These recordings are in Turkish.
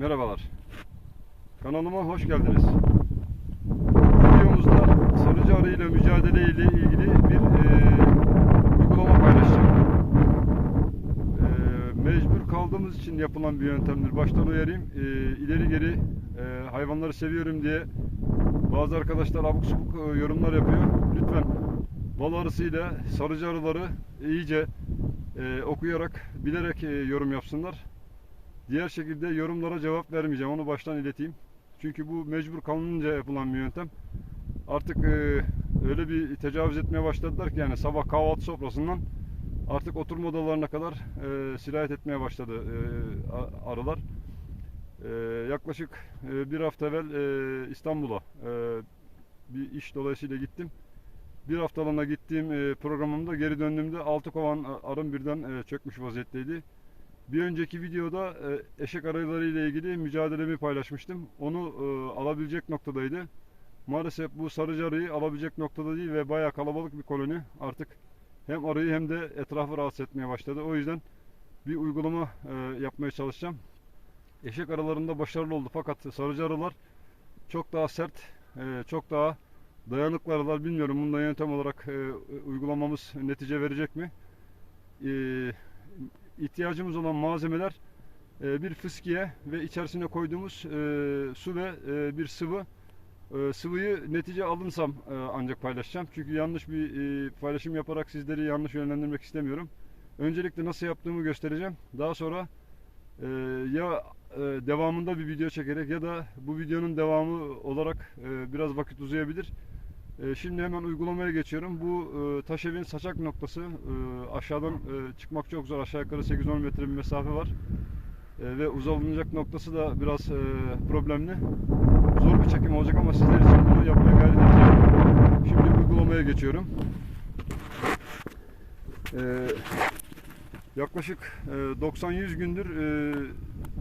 Merhabalar. Kanalıma hoş geldiniz. Videomuzda sarıcı arı ile mücadele ile ilgili bir e, uygulama paylaşacağım. E, mecbur kaldığımız için yapılan bir yöntemdir. Baştan uyarayım. E, ileri geri e, hayvanları seviyorum diye bazı arkadaşlar abuk subuk e, yorumlar yapıyor. Lütfen bal arısıyla sarıcı arıları iyice e, okuyarak, bilerek e, yorum yapsınlar. Diğer şekilde yorumlara cevap vermeyeceğim. Onu baştan ileteyim. Çünkü bu mecbur kalınınca yapılan bir yöntem. Artık e, öyle bir tecavüz etmeye başladılar ki yani sabah kahvaltı sofrasından artık oturma odalarına kadar e, sirayet etmeye başladı e, arılar. E, yaklaşık e, bir hafta evvel e, İstanbul'a e, bir iş dolayısıyla gittim. Bir haftalığına gittiğim e, programımda geri döndüğümde altı kovan arım birden e, çökmüş vaziyetteydi. Bir önceki videoda e, eşek arıları ile ilgili mücadelemi paylaşmıştım. Onu e, alabilecek noktadaydı. Maalesef bu sarıcı arıyı alabilecek noktada değil ve bayağı kalabalık bir koloni. Artık hem arıyı hem de etrafı rahatsız etmeye başladı. O yüzden bir uygulama e, yapmaya çalışacağım. Eşek aralarında başarılı oldu fakat sarıcı arılar çok daha sert, çok daha dayanıklı arılar. Bilmiyorum bunda yöntem olarak uygulamamız netice verecek mi? İhtiyacımız olan malzemeler e, bir fıskiye ve içerisine koyduğumuz e, su ve e, bir sıvı. E, sıvıyı netice alınsam e, ancak paylaşacağım. Çünkü yanlış bir e, paylaşım yaparak sizleri yanlış yönlendirmek istemiyorum. Öncelikle nasıl yaptığımı göstereceğim. Daha sonra e, ya e, devamında bir video çekerek ya da bu videonun devamı olarak e, biraz vakit uzayabilir. E, Şimdi hemen uygulamaya geçiyorum. Bu e, taş evin saçak noktası e, aşağıdan e, çıkmak çok zor. Aşağı yukarı 8-10 metre bir mesafe var. E, ve uzanılacak noktası da biraz e, problemli. Zor bir çekim olacak ama sizler için bunu yapmaya gayret edeceğim. Şimdi uygulamaya geçiyorum. Yaklaşık e, 90-100 gündür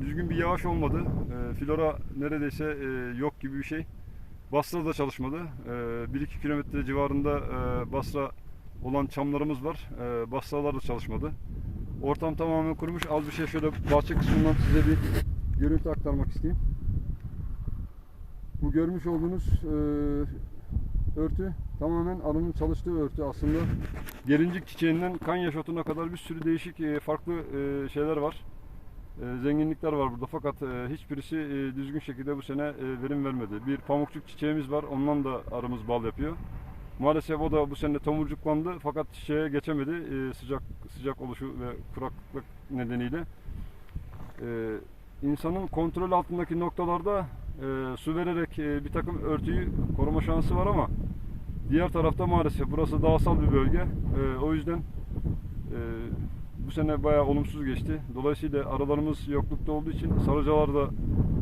düzgün bir yağış olmadı. Flora neredeyse yok gibi bir şey. Basra da çalışmadı. Ee, 1-2 kilometre civarında e, Basra olan çamlarımız var. Ee, Basralar da çalışmadı. Ortam tamamen kurumuş. Az bir şey şöyle bahçe kısmından size bir görüntü aktarmak isteyeyim. Bu görmüş olduğunuz e, örtü tamamen arının çalıştığı örtü aslında. Gelincik çiçeğinden kan yaşotuna kadar bir sürü değişik e, farklı e, şeyler var. E, zenginlikler var burada fakat e, hiçbirisi e, düzgün şekilde bu sene e, verim vermedi. Bir pamukçuk çiçeğimiz var ondan da arımız bal yapıyor. Maalesef o da bu sene tomurcuklandı fakat çiçeğe geçemedi sıcak sıcak oluşu ve kuraklık nedeniyle. İnsanın kontrol altındaki noktalarda su vererek bir takım örtüyü koruma şansı var ama diğer tarafta maalesef burası dağsal bir bölge. O yüzden bu sene bayağı olumsuz geçti. Dolayısıyla aralarımız yoklukta olduğu için sarıcalar da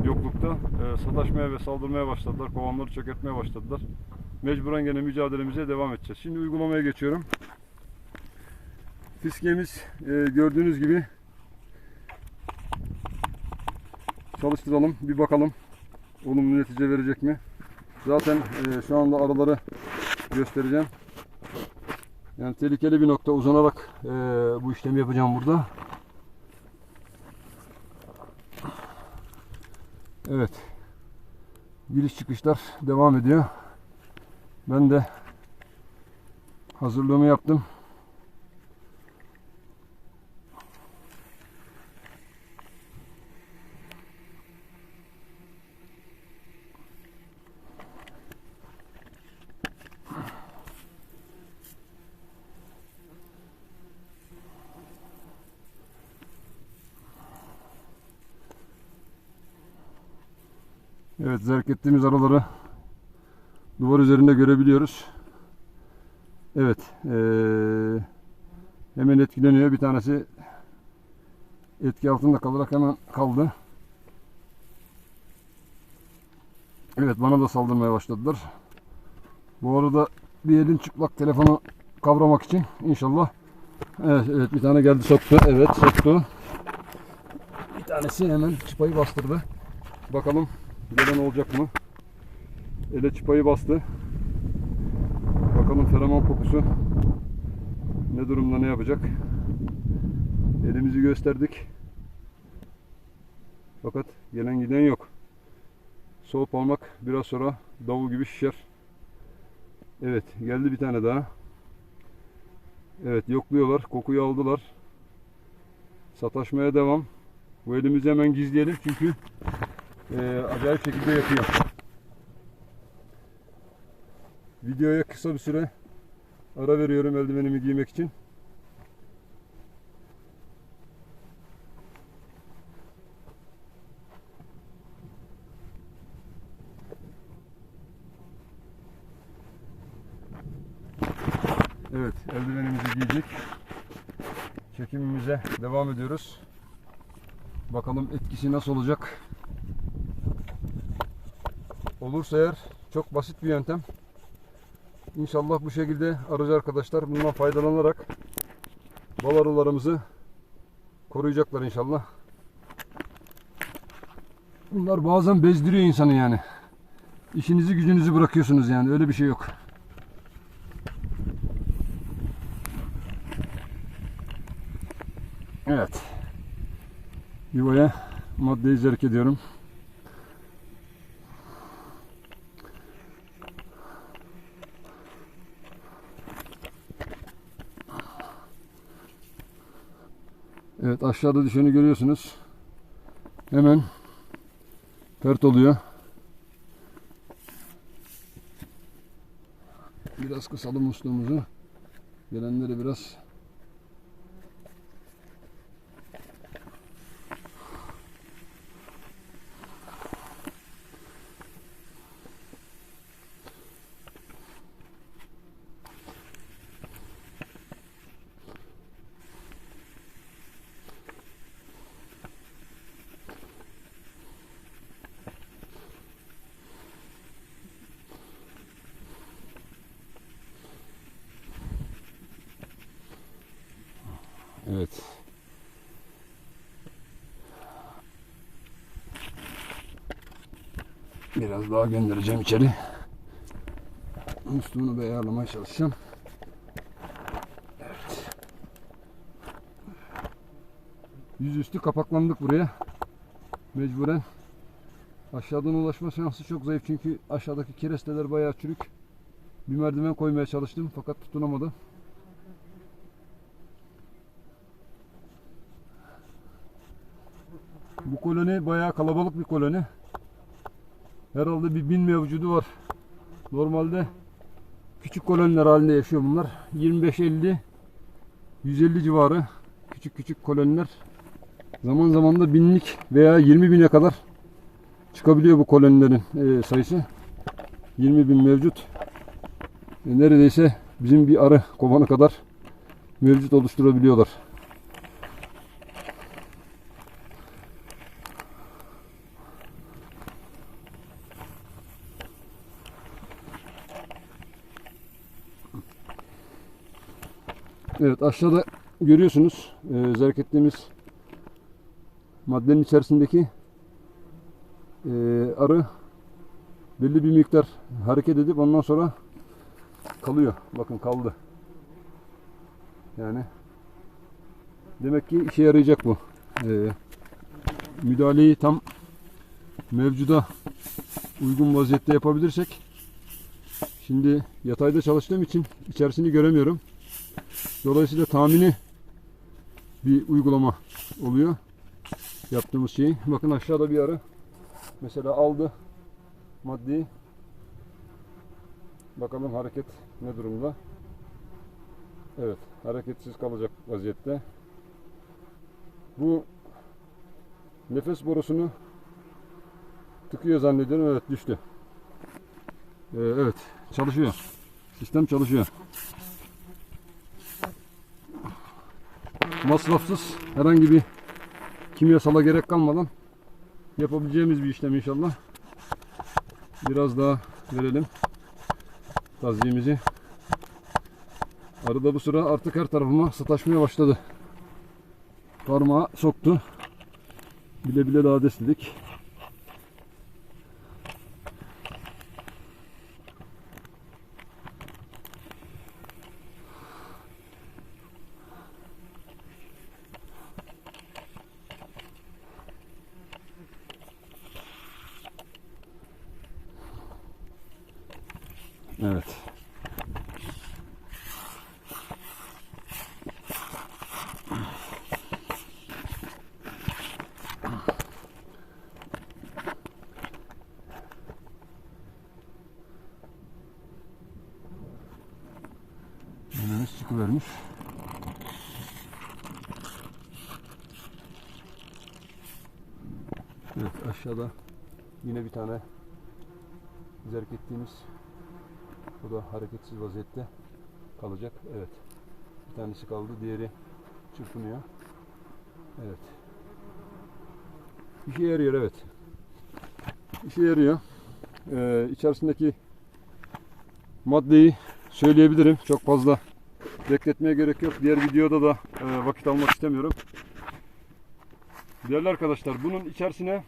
yoklukta. E, sataşmaya ve saldırmaya başladılar. Kovanları çökertmeye başladılar. Mecburen gene mücadelemize devam edeceğiz. Şimdi uygulamaya geçiyorum. Fiskemiz e, gördüğünüz gibi çalıştıralım. Bir bakalım olumlu netice verecek mi? Zaten e, şu anda araları göstereceğim. Yani tehlikeli bir nokta uzanarak e, bu işlemi yapacağım burada. Evet. Giriş çıkışlar devam ediyor. Ben de hazırlığımı yaptım. Evet zerk ettiğimiz araları duvar üzerinde görebiliyoruz. Evet. eee, hemen etkileniyor. Bir tanesi etki altında kalarak hemen kaldı. Evet bana da saldırmaya başladılar. Bu arada bir elin çıplak telefonu kavramak için inşallah. Evet, evet bir tane geldi soktu. Evet soktu. Bir tanesi hemen çıpayı bastırdı. Bakalım gelen olacak mı? Ele çıpayı bastı. Bakalım feromon kokusu ne durumda ne yapacak? Elimizi gösterdik. Fakat gelen giden yok. Soğuk olmak biraz sonra davul gibi şişer. Evet geldi bir tane daha. Evet yokluyorlar. Kokuyu aldılar. Sataşmaya devam. Bu elimizi hemen gizleyelim çünkü eee, acayip şekilde yakıyor. Videoya kısa bir süre ara veriyorum eldivenimi giymek için. Evet, eldivenimizi giydik. Çekimimize devam ediyoruz. Bakalım etkisi nasıl olacak. Olursa eğer çok basit bir yöntem. İnşallah bu şekilde arıcı arkadaşlar bundan faydalanarak bal arılarımızı koruyacaklar inşallah. Bunlar bazen bezdiriyor insanı yani. İşinizi gücünüzü bırakıyorsunuz yani öyle bir şey yok. Evet. Yuvaya maddeyi zerk ediyorum. Evet aşağıda düşeni görüyorsunuz. Hemen pert oluyor. Biraz kısalım musluğumuzu. Gelenleri biraz Evet. Biraz daha göndereceğim içeri. Musluğunu bir ayarlamaya çalışacağım. Evet. Yüzüstü kapaklandık buraya. Mecburen. Aşağıdan ulaşma şansı çok zayıf çünkü aşağıdaki keresteler bayağı çürük. Bir merdiven koymaya çalıştım fakat tutunamadı. Bu koloni bayağı kalabalık bir koloni. Herhalde bir bin mevcudu var. Normalde küçük koloniler halinde yaşıyor bunlar. 25-50 150 civarı küçük küçük koloniler. Zaman zaman da binlik veya 20 bine kadar çıkabiliyor bu kolonilerin e, sayısı. 20 bin mevcut. E, neredeyse bizim bir arı kovanı kadar mevcut oluşturabiliyorlar. Evet aşağıda görüyorsunuz e, zerk ettiğimiz maddenin içerisindeki e, arı belli bir miktar hareket edip ondan sonra kalıyor. Bakın kaldı. Yani demek ki işe yarayacak bu. E, müdahaleyi tam mevcuda uygun vaziyette yapabilirsek şimdi yatayda çalıştığım için içerisini göremiyorum. Dolayısıyla tahmini bir uygulama oluyor. Yaptığımız şeyi. Bakın aşağıda bir arı. Mesela aldı maddeyi. Bakalım hareket ne durumda. Evet. Hareketsiz kalacak vaziyette. Bu nefes borusunu tıkıyor zannediyorum. Evet düştü. Ee, evet. Çalışıyor. Sistem çalışıyor. Masrafsız herhangi bir kimyasala gerek kalmadan yapabileceğimiz bir işlem inşallah. Biraz daha verelim taziyemizi. Arı da bu sıra artık her tarafıma sataşmaya başladı. Parmağı soktu. Bile bile daha desledik. Evet. Önümüz çıkıvermiş. Evet aşağıda yine bir tane zerk ettiğimiz bu da hareketsiz vaziyette kalacak. Evet. Bir tanesi kaldı. Diğeri çırpınıyor. Evet. İşe yarıyor evet. İşe yarıyor. Ee, içerisindeki maddeyi söyleyebilirim. Çok fazla bekletmeye gerek yok. Diğer videoda da e, vakit almak istemiyorum. Değerli arkadaşlar bunun içerisine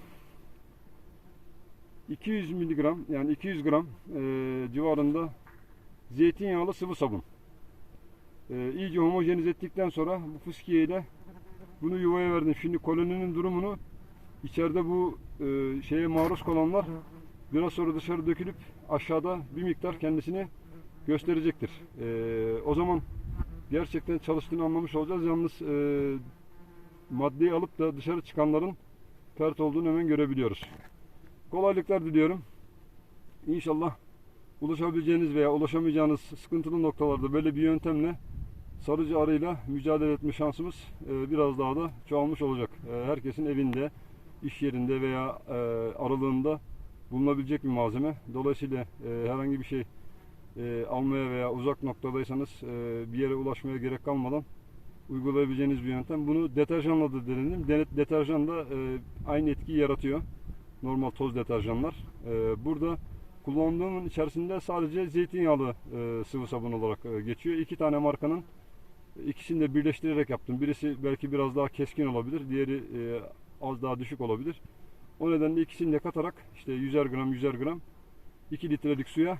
200 miligram yani 200 gram e, civarında zeytinyağlı sıvı sabun. E, iyice homojenize ettikten sonra bu fıskiye ile bunu yuvaya verdim. Şimdi koloninin durumunu içeride bu e, şeye maruz kalanlar biraz sonra dışarı dökülüp aşağıda bir miktar kendisini gösterecektir. E, o zaman gerçekten çalıştığını anlamış olacağız. Yalnız e, maddeyi alıp da dışarı çıkanların pert olduğunu hemen görebiliyoruz. Kolaylıklar diliyorum. İnşallah ulaşabileceğiniz veya ulaşamayacağınız sıkıntılı noktalarda böyle bir yöntemle sarıcı arıyla mücadele etme şansımız e, biraz daha da çoğalmış olacak. E, Herkesin evinde, iş yerinde veya e, aralığında bulunabilecek bir malzeme. Dolayısıyla herhangi bir şey almaya veya uzak noktadaysanız bir yere ulaşmaya gerek kalmadan uygulayabileceğiniz bir yöntem. Bunu deterjanla da denedim. Deterjan da aynı etkiyi yaratıyor. Normal toz deterjanlar. E, burada kullandığımın içerisinde sadece zeytinyağlı e, sıvı sabun olarak e, geçiyor. İki tane markanın ikisini de birleştirerek yaptım. Birisi belki biraz daha keskin olabilir. Diğeri e, az daha düşük olabilir. O nedenle ikisini de katarak işte 100'er gram 100'er gram 2 litrelik suya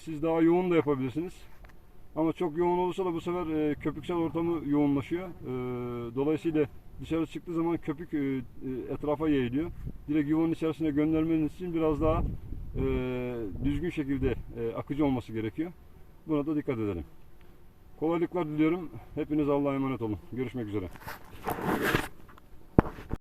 siz daha yoğun da yapabilirsiniz. Ama çok yoğun olursa da bu sefer köpüksel ortamı yoğunlaşıyor. Dolayısıyla dışarı çıktığı zaman köpük etrafa yayılıyor. Direkt yuvanın içerisine göndermeniz için biraz daha e, düzgün şekilde e, akıcı olması gerekiyor. Buna da dikkat edelim. Kolaylıklar diliyorum. Hepiniz Allah'a emanet olun. Görüşmek üzere.